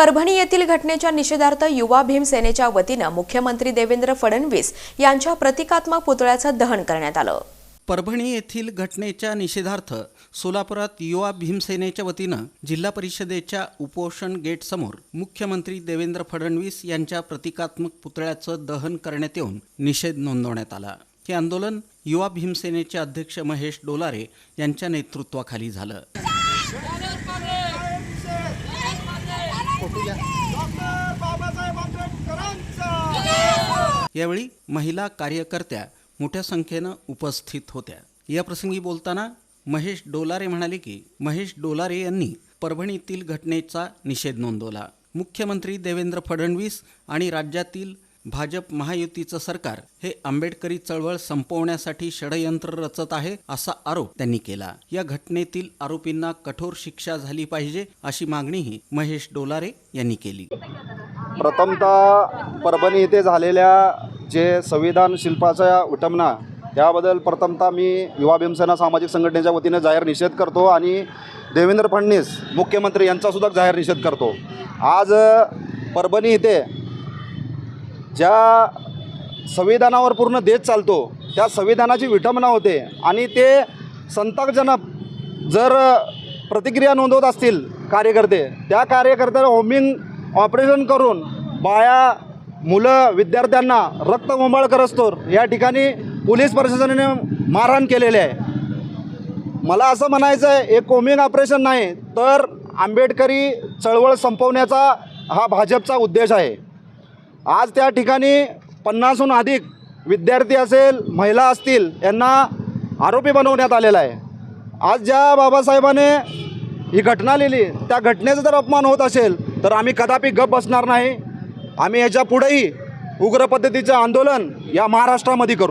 परभणी येथील घटनेच्या निषेधार्थ युवा भीम सेनेच्या वतीनं मुख्यमंत्री देवेंद्र फडणवीस यांच्या प्रतिकात्मक पुतळ्याचं दहन करण्यात आलं. परभणी येथील घटनेच्या निषेधार्थ सोलापुरात युवा भीमसेनेच्या वतीनं जिल्हा परिषदेच्या उपोषण गेटसमोर मुख्यमंत्री देवेंद्र फडणवीस यांच्या प्रतिकात्मक पुतळ्याचं दहन करण्यात येऊन निषेध नोंदवण्यात आला. हे आंदोलन युवा भीमसेनेचे अध्यक्ष महेश डोलारे यांच्या नेतृत्वाखाली झालं. बाबासाहेब आंबेडकरांचा! यावेळी महिला कार्यकर्त्या मोठ्या संख्येनं उपस्थित होत्या. याप्रसंगी बोलताना महेश डोलारे म्हणाले की महेश डोलारे यांनी परभणीतील घटनेचा निषेध नोंदवला. मुख्यमंत्री देवेंद्र फडणवीस आणि राज्यातील भाजप महायुतीचं सरकार हे आंबेडकरी चळवळ संपवण्यासाठी षडयंत्र रचत आहे असा आरोप त्यांनी केला. या घटनेतील आरोपींना कठोर शिक्षा झाली पाहिजे अशी मागणीही महेश डोलारे यांनी केली. प्रथमतः परभणी येथे झालेल्या जे संविधान शिल्पाच्या विटंबना त्याबद्दल प्रथमतः मी युवा भीमसेना सामाजिक संघटनेच्या वतीने जाहीर निषेध करतो आणि देवेंद्र फडणवीस मुख्यमंत्री यांचासुद्धा जाहीर निषेध करतो. आज परभणी इथे ज्या संविधानावर पूर्ण देश चालतो त्या संविधानाची विटंबना होते आणि ते संतापजनक जर प्रतिक्रिया नोंदवत असतील कार्यकर्ते त्या कार्यकर्त्याला होमिंग ऑपरेशन करून बाया मुलं विद्यार्थ्यांना रक्त करत करस्तोर या ठिकाणी पोलीस प्रशासनाने मारहाण केलेले आहे. मला असं म्हणायचं आहे एक कोमिंग ऑपरेशन नाही तर आंबेडकरी चळवळ संपवण्याचा हा भाजपचा उद्देश आहे. आज त्या ठिकाणी पन्नासहून अधिक विद्यार्थी असेल महिला असतील यांना आरोपी बनवण्यात आलेला आहे. आज ज्या बाबासाहेबाने ही घटना लिहिली त्या घटनेचा जर अपमान होत असेल तर आम्ही कदापि गप बसणार नाही. आम्ही याच्या पुढेही उग्र पद्धतीचं आंदोलन या महाराष्ट्रामध्ये करू.